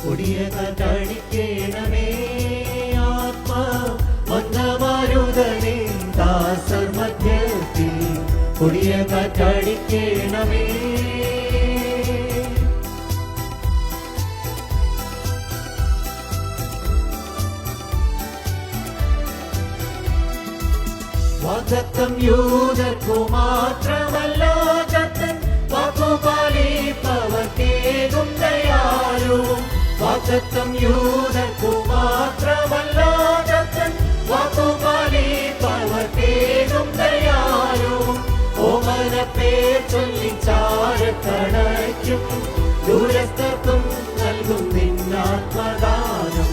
കൊടിയ കാറ്റടിക്കണമേ ആത്മാ മന്ദമാരുതനെ ദാസർ മധ്യത്തിൽ കൊടിയ കാറ്റടിക്കണമേ വാഗ്ദത്തം യൂതർക്കു മാത്രമല്ല വാഗ്ദത്തം യൂതർക്കു മാത്രമല്ല ചത്തൻ പവർത്തേനും ദയാലോ. ഓമന പേർ ചൊല്ലി ചാരക്കണയ്ക്കും. ദൂരസ്ഥർക്കും നൽകും നിന്നാത്മദാനം.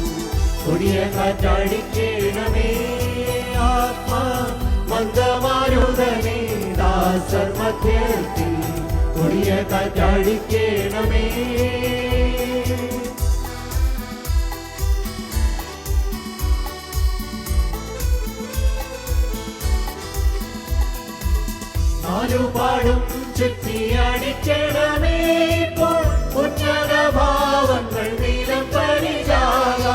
കൊടിയ കാറ്റടിക്കണമേ ആത്മാ. മന്ദമാരുതനേ ദാസർ മധ്യത്തിൽ. കൊടിയ കാറ്റടിക്കണമേ നാലുപാടും ചുറ്റിയടിക്കണമേ ഇപ്പോൾ ഉന്നത ഭാവങ്ങൾ നീലം പരിചാക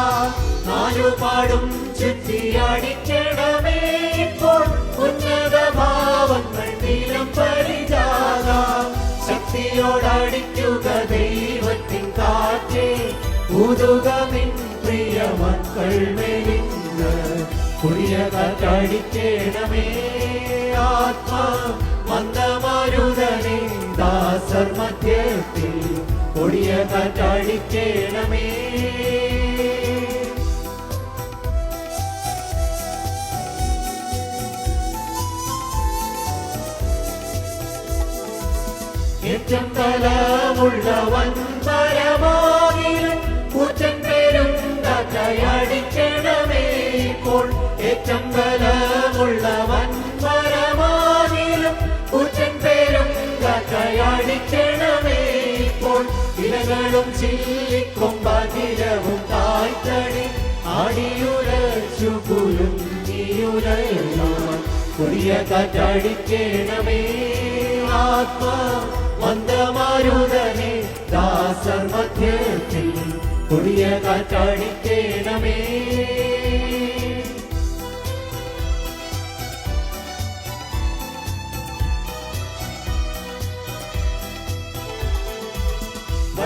നാലുപാടും ചുറ്റിയടിക്കണമേ ഇപ്പോൾ ഉന്നത ഭാവങ്ങൾ നീലം പരിചാക ശക്തിയോടടിക്കുക ദൈവത്തിൻ കാറ്റേ നിൻ പ്രിയ മക്കൾ മെലിഞ്ഞ് പുതിയ കാറ്റടിക്കണമേ ആത്മാ കാറ്റടിക്കണമേ ഏറ്റം തലമുള്ളവൻ പരമാകിലും കൂറ്റൻ പേരും കാറ്റയടിക്കണമേ ഇപ്പോൾ. ഏറ്റം തലമുള്ളവൻ പരമാകിലും ഇലകളും ചില്ലിക്കും ബദിരവും താഴ്ത്തടി ആടിയുരച്ചു കുലും കൊടിയ കാറ്റടിക്കണമേ ആത്മാ മന്ദമാരുതനെ ദാസർ മധ്യത്തിൽ. പുതിയ കാറ്റടിക്കണമേ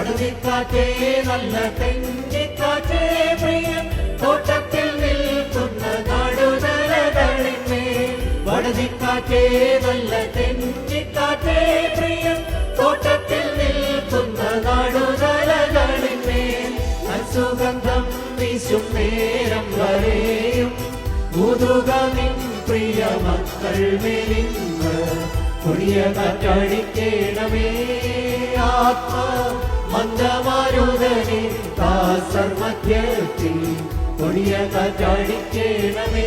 വടതിക്കാറ്റേ നല്ല തെങ്ങിക്കാറ്റേ പ്രിയൻ തോട്ടത്തിൽ നിൽക്കുന്ന നടുതലകളിന്മേൽ. വടതിക്കാറ്റേ നല്ല തെങ്ങിക്കാറ്റേ പ്രിയൻ തോട്ടത്തിൽ നിൽക്കുന്ന നടുതലകളിന്മേൽ. അസുഗന്ധം വീശും നേരം വരെയും. ഊതുക നിൻ പ്രിയ മക്കൾ മെലിന്ന്. കൊടിയ കാറ്റടിക്കേണമേ ആത്മാ കാറ്റടിക്കണമേ